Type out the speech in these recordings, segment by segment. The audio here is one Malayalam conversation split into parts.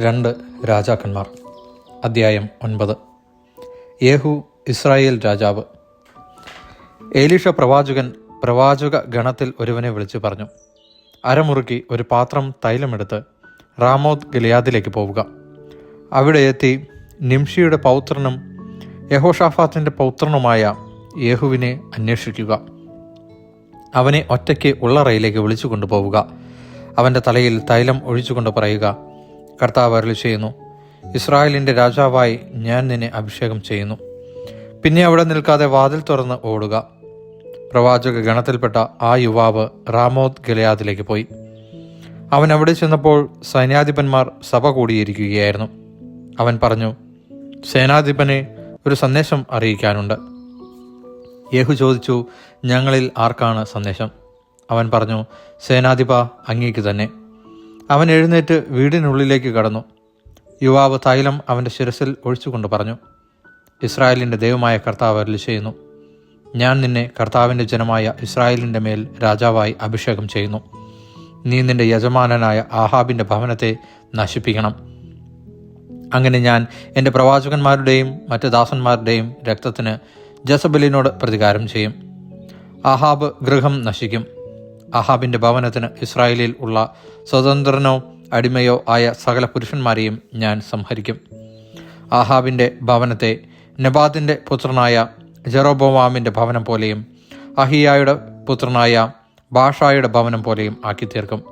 രണ്ട് രാജാക്കന്മാർ. അദ്ധ്യായം ഒൻപത്. യേഹു ഇസ്രായേൽ രാജാവ്. ഏലിഷ പ്രവാചകൻ പ്രവാചക ഗണത്തിൽ ഒരുവനെ വിളിച്ചു പറഞ്ഞു അരമുറുക്കി ഒരു പാത്രം തൈലമെടുത്ത് റാമോദ് ഗലിയാദിലേക്ക് പോവുക. അവിടെ എത്തി നിംഷിയുടെ പൗത്രനും യഹോഷാഫാത്തിന്റെ പൗത്രനുമായ യേഹുവിനെ അന്വേഷിക്കുക. അവനെ ഒറ്റയ്ക്ക് ഉള്ളറയിലേക്ക് വിളിച്ചു കൊണ്ടുപോവുക അവന്റെ തലയിൽ തൈലം ഒഴിച്ചുകൊണ്ട് പറയുക കർത്താവ് അരളി ചെയ്യുന്നു. ഇസ്രായേലിന്റെ രാജാവായി ഞാൻ നിന്നെ അഭിഷേകം ചെയ്യുന്നു. പിന്നെ അവിടെ നിൽക്കാതെ വാതിൽ തുറന്ന് ഓടുക. പ്രവാചക ഗണത്തിൽപ്പെട്ട ആ യുവാവ് റാമോദ് ഗലയാദിലേക്ക് പോയി. അവൻ അവിടെ ചെന്നപ്പോൾ സൈന്യാധിപന്മാർ സഭ കൂടിയിരിക്കുകയായിരുന്നു. അവൻ പറഞ്ഞു സേനാധിപനെ ഒരു സന്ദേശം അറിയിക്കാനുണ്ട്. യേഹു ചോദിച്ചു ഞങ്ങളിൽ ആർക്കാണ് സന്ദേശം? അവൻ പറഞ്ഞു സേനാധിപ അങ്ങേക്ക് തന്നെ. അവൻ എഴുന്നേറ്റ് വീടിനുള്ളിലേക്ക് കടന്നു. യുവാവ് തൈലം അവന്റെ ശിരസിൽ ഒഴിച്ചുകൊണ്ട് പറഞ്ഞു ഇസ്രായേലിന്റെ ദൈവമായ കർത്താവ് അരുളി ചെയ്യുന്നു. ഞാൻ നിന്നെ കർത്താവിന്റെ ജനമായ ഇസ്രായേലിന്റെ മേൽ രാജാവായി അഭിഷേകം ചെയ്യുന്നു. നീ നിന്റെ യജമാനനായ ആഹാബിന്റെ ഭവനത്തെ നശിപ്പിക്കണം. അങ്ങനെ ഞാൻ എന്റെ പ്രവാചകന്മാരുടെയും മറ്റ് ദാസന്മാരുടെയും രക്തത്തിന് ജസബലിനോട് പ്രതികാരം ചെയ്യും. ആഹാബ് ഗൃഹം നശിക്കും. അഹാബിന്റെ ഭവനത്തിന് ഇസ്രായേലിൽ ഉള്ള സ്വതന്ത്രനോ അടിമയോ ആയ സകല പുരുഷന്മാരെയും ഞാൻ സംഹരിക്കും. ആഹാബിന്റെ ഭവനത്തെ നബാദിന്റെ പുത്രനായ ജെറോബോവാമിന്റെ ഭവനം പോലെയും അഹിയായുടെ പുത്രനായ ബാഷായുടെ ഭവനം പോലെയും ആക്കി തീർക്കും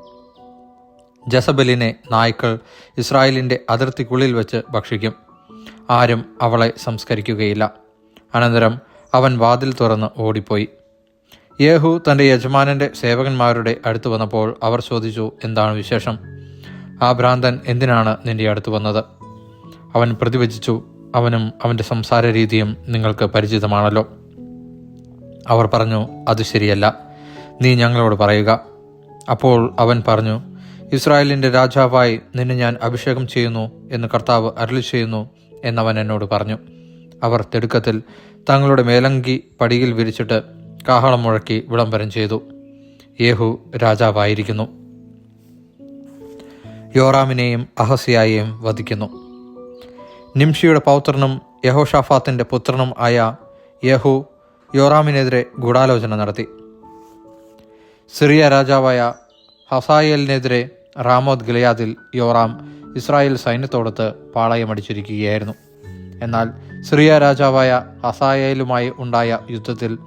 ജസബലിനെ നായ്ക്കൾ ഇസ്രായേലിന്റെ അതിർത്തിക്കുള്ളിൽ വെച്ച് ഭക്ഷിക്കും. ആരും അവളെ സംസ്കരിക്കുകയില്ല. അനന്തരം അവൻ വാതിൽ തുറന്ന് ഓടിപ്പോയി. യേഹു തന്റെ യജമാനന്റെ സേവകന്മാരുടെ അടുത്ത് വന്നപ്പോൾ അവർ ചോദിച്ചു എന്താണ് വിശേഷം? ആ ഭ്രാന്തൻ എന്തിനാണ് നിന്റെ അടുത്ത് വന്നത്? അവൻ പ്രതിവചിച്ചു അവനും അവന്റെ സംസാര രീതിയും നിങ്ങൾക്ക് പരിചിതമാണല്ലോ. അവർ പറഞ്ഞു അത് ശരിയല്ല. നീ ഞങ്ങളോട് പറയുക. അപ്പോൾ അവൻ പറഞ്ഞു ഇസ്രായേലിന്റെ രാജാവായി നിന്നെ ഞാൻ അഭിഷേകം ചെയ്യുന്നു എന്ന് കർത്താവ് അരളി ചെയ്യുന്നു എന്നവൻ എന്നോട് പറഞ്ഞു. അവർ തിടുക്കത്തിൽ തങ്ങളുടെ മേലങ്കി പടിയിൽ വിരിച്ചിട്ട് കാഹളം മുഴക്കി വിളംബരം ചെയ്തു. യേഹു രാജാവായിരിക്കുന്നു. യോറാമിനെയും അഹസിയായെയും വധിക്കുന്നു. നിംഷിയുടെ പൗത്രനും യഹോഷാഫാത്തിന്റെ പുത്രനും ആയ യഹു യോറാമിനെതിരെ ഗൂഢാലോചന നടത്തി. സിറിയ രാജാവായ ഹസായേലിനെതിരെ റാമോദ് ഗിലയാദിൽ യോറാം ഇസ്രായേൽ സൈന്യത്തോടൊത്ത് പാളയമടിച്ചിരിക്കുകയായിരുന്നു. എന്നാൽ സിറിയ രാജാവായ ഹസായേലുമായി ഉണ്ടായ യുദ്ധത്തിൽ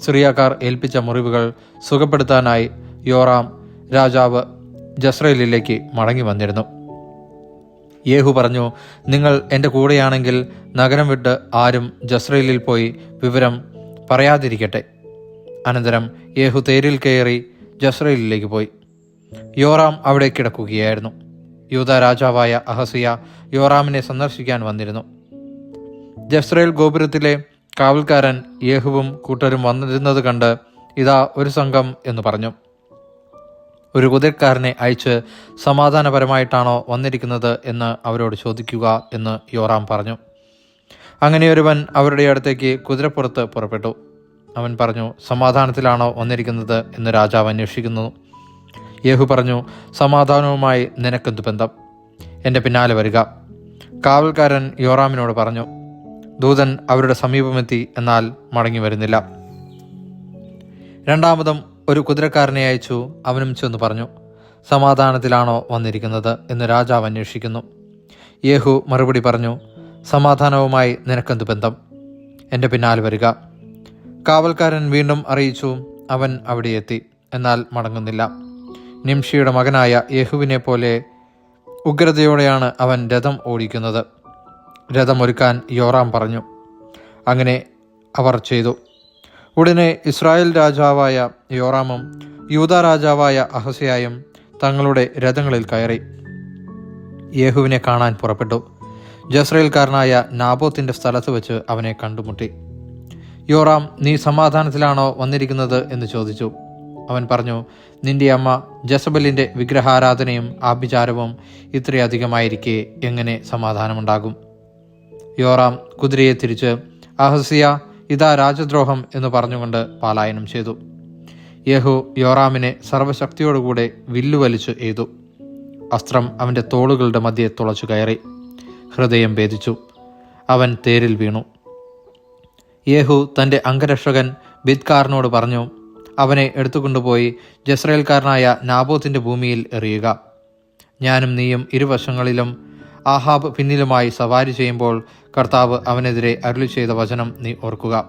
സിറിയക്കാർ ഏൽപ്പിച്ച മുറിവുകൾ സുഖപ്പെടുത്താനായി യോറാം രാജാവ് ജസ്രയേലിലേക്ക് മടങ്ങി വന്നിരുന്നു. യേഹു പറഞ്ഞു നിങ്ങൾ എന്റെ കൂടെയാണെങ്കിൽ നഗരം വിട്ട് ആരും ജസ്രയേലിൽ പോയി വിവരം പറയാതിരിക്കട്ടെ. അനന്തരം യേഹു തേരിൽ കയറി ജസ്രയേലിലേക്ക് പോയി. യോറാം അവിടെ കിടക്കുകയായിരുന്നു. യൂത രാജാവായ അഹസിയ യോറാമിനെ സന്ദർശിക്കാൻ വന്നിരുന്നു. ജസ്രയേൽ ഗോപുരത്തിലെ കാവൽക്കാരൻ യേഹുവും കൂട്ടരും വന്നിരുന്നത് കണ്ട് ഇതാ ഒരു സംഘം എന്ന് പറഞ്ഞു. ഒരു കുതിരക്കാരനെ അയച്ച് സമാധാനപരമായിട്ടാണോ വന്നിരിക്കുന്നത് എന്ന് അവരോട് ചോദിക്കുക എന്ന് യോറാം പറഞ്ഞു. അങ്ങനെ ഒരുവൻ അവരുടെ അടുത്തേക്ക് കുതിരപ്പുറത്ത് പുറപ്പെട്ടു. അവൻ പറഞ്ഞു സമാധാനത്തിലാണോ വന്നിരിക്കുന്നത്? എന്ന് രാജാവ് അന്വേഷിക്കുന്നു. യേഹു പറഞ്ഞു സമാധാനവുമായി നിനക്കെന്തു ബന്ധം? എന്റെ പിന്നാലെ വരിക. കാവൽക്കാരൻ യോറാമിനോട് പറഞ്ഞു ദൂതൻ അവരുടെ സമീപമെത്തി എന്നാൽ മടങ്ങി വരുന്നില്ല. രണ്ടാമതും ഒരു കുതിരക്കാരനെ അയച്ചു അവനും ചെന്ന് പറഞ്ഞു സമാധാനത്തിലാണോ വന്നിരിക്കുന്നത്? എന്ന് രാജാവ് അന്വേഷിക്കുന്നു. യേഹു മറുപടി പറഞ്ഞു സമാധാനവുമായി നിനക്കെന്ത് ബന്ധം? എന്റെ പിന്നാലെ വരിക. കാവൽക്കാരൻ വീണ്ടും അറിയിച്ചു അവൻ അവിടെ എത്തി എന്നാൽ മടങ്ങുന്നില്ല. നിംഷിയുടെ മകനായ യേഹുവിനെ പോലെ ഉഗ്രതയോടെയാണ് അവൻ രഥം ഓടിക്കുന്നത്. രഥമൊരുക്കാൻ യോറാം പറഞ്ഞു. അങ്ങനെ അവർ ചെയ്തു. ഉടനെ ഇസ്രായേൽ രാജാവായ യോറാമും യൂത രാജാവായ അഹസയായും തങ്ങളുടെ രഥങ്ങളിൽ കയറി. യേഹുവിനെ കാണാൻ പുറപ്പെട്ടു. ജസ്രയേൽക്കാരനായ നാബോത്തിന്റെ സ്ഥലത്ത് വെച്ച് അവനെ കണ്ടുമുട്ടി. യോറാം നീ സമാധാനത്തിലാണോ വന്നിരിക്കുന്നത്? എന്ന് ചോദിച്ചു. അവൻ പറഞ്ഞു നിന്റെ അമ്മ ജസബലിന്റെ വിഗ്രഹാരാധനയും ആഭിചാരവും ഇത്രയധികമായിരിക്കെ എങ്ങനെ സമാധാനമുണ്ടാകും? യോറാം കുതിരയെ തിരിച്ച് അഹസിയ ഇതാ രാജദ്രോഹം എന്ന് പറഞ്ഞുകൊണ്ട് പാലായനം ചെയ്തു. യഹു യോറാമിനെ സർവശക്തിയോടുകൂടെ വില്ലുവലിച്ചു എയ്തു. അസ്ത്രം അവന്റെ തോളുകളുടെ മധ്യെ തുളച്ചു കയറി. ഹൃദയം ഭേദിച്ചു. അവൻ തേരിൽ വീണു. യേഹു തന്റെ അംഗരക്ഷകൻ ബിദ്കാറിനോട് പറഞ്ഞു അവനെ എടുത്തുകൊണ്ടുപോയി ജസ്രയേൽക്കാരനായ നാബോത്തിന്റെ ഭൂമിയിൽ എറിയുക. ഞാനും നീയും ഇരുവശങ്ങളിലും ആഹാബ് പിന്നിലുമായി സവാരി ചെയ്യുമ്പോൾ കർത്താവ് അവനെതിരെ അരുളി ചെയ്ത വചനം നീ ഓർക്കുക.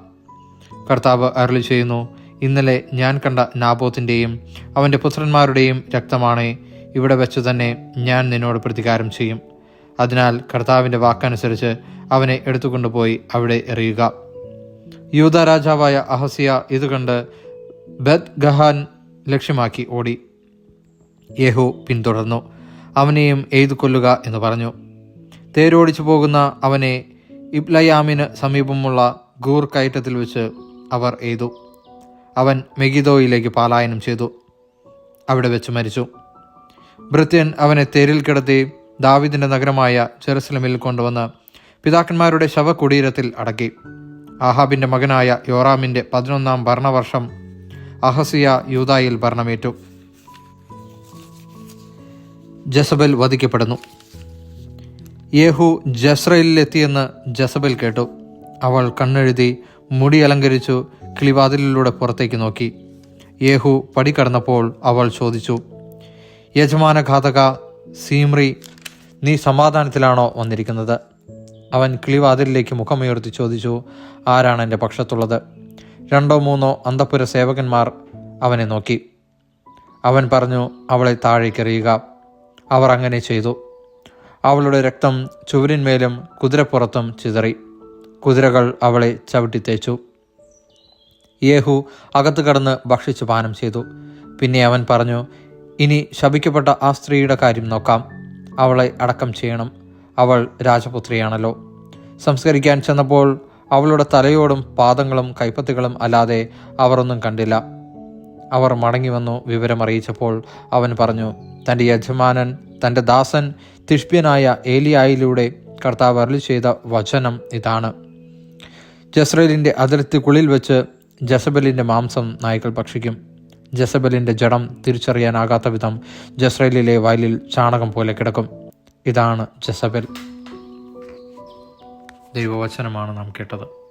കർത്താവ് അരുളി ചെയ്യുന്നു ഇന്നലെ ഞാൻ കണ്ട നാബോത്തിന്റെയും അവന്റെ പുത്രന്മാരുടെയും രക്തമാണ് ഇവിടെ വെച്ച് തന്നെ ഞാൻ നിന്നോട് പ്രതികാരം ചെയ്യും. അതിനാൽ കർത്താവിന്റെ വാക്കനുസരിച്ച് അവനെ എടുത്തുകൊണ്ടുപോയി അവിടെ എറിയുക. യൂത രാജാവായ അഹസിയ ഇത് കണ്ട് ബദ് ഗഹാൻ ലക്ഷ്യമാക്കി ഓടി. യേഹു പിന്തുടർന്നു അവനെയും എയ്തു കൊല്ലുക എന്ന് പറഞ്ഞു. തേരോടിച്ചു പോകുന്ന അവനെ ഇബ്ലയാമിന് സമീപമുള്ള ഗൂർ കയറ്റത്തിൽ വെച്ച് അവർ എയ്തു. അവൻ മെഗിദോയിലേക്ക് പാലായനം ചെയ്തു. അവിടെ വെച്ച് മരിച്ചു. ഭൃത്യൻ അവനെ തേരിൽ കിടത്തി ദാവിദിന്റെ നഗരമായ ജെറുസലമിൽ കൊണ്ടുവന്ന് പിതാക്കന്മാരുടെ ശവകുടീരത്തിൽ അടക്കി. ആഹാബിന്റെ മകനായ യോറാമിന്റെ പതിനൊന്നാം ഭരണവർഷം അഹസിയ യൂതായിൽ ഭരണമേറ്റു. ജസബൽ വധിക്കപ്പെടുന്നു. യേഹു ജസ്രയിലെത്തിയെന്ന് ജസബൽ കേട്ടു. അവൾ കണ്ണെഴുതി മുടി അലങ്കരിച്ചു കിളിവാതിലിലൂടെ പുറത്തേക്ക് നോക്കി. യേഹു പടി കടന്നപ്പോൾ അവൾ ചോദിച്ചു യജമാന ഘാതക സീമ്രി നീ സമാധാനത്തിലാണോ വന്നിരിക്കുന്നത്? അവൻ കിളിവാതിലിലേക്ക് മുഖമുയർത്തി ചോദിച്ചു ആരാണ് എന്റെ പക്ഷത്തുള്ളത്? രണ്ടോ മൂന്നോ അന്തപുര സേവകന്മാർ അവനെ നോക്കി. അവൻ പറഞ്ഞു അവളെ താഴേക്കെറിയുക. അവർ അങ്ങനെ ചെയ്തു. അവളുടെ രക്തം ചുവരിന്മേലും കുതിരപ്പുറത്തും ചിതറി. കുതിരകൾ അവളെ ചവിട്ടിത്തേച്ചു യേഹു അകത്തു കടന്ന് ഭക്ഷിച്ചു പാനം ചെയ്തു. പിന്നെ അവൻ പറഞ്ഞു ഇനി ശപിക്കപ്പെട്ട ആ സ്ത്രീയുടെ കാര്യം നോക്കാം. അവളെ അടക്കം ചെയ്യണം. അവൾ രാജപുത്രിയാണല്ലോ. സംസ്കരിക്കാൻ ചെന്നപ്പോൾ അവളുടെ തലയോടും പാദങ്ങളും കൈപ്പത്തികളും അല്ലാതെ അവർ ഒന്നും കണ്ടില്ല. അവർ മടങ്ങി വന്നു വിവരമറിയിച്ചപ്പോൾ അവൻ പറഞ്ഞു തന്റെ യജമാനൻ തന്റെ ദാസൻ തിഷ്പ്യനായ ഏലിയായിലൂടെ കർത്താവ് അരളി ചെയ്ത വചനം ഇതാണ്. ജസ്രേലിന്റെ അതിർത്തിക്കുള്ളിൽ വെച്ച് ജസബലിന്റെ മാംസം നായ്ക്കൾ ഭക്ഷിക്കും. ജസബലിന്റെ ജഡം തിരിച്ചറിയാനാകാത്ത വിധം ജസ്രേലിലെ വയലിൽ ചാണകം പോലെ കിടക്കും. ഇതാണ് ജസബൽ. ദൈവവചനമാണ് നാം കേട്ടത്.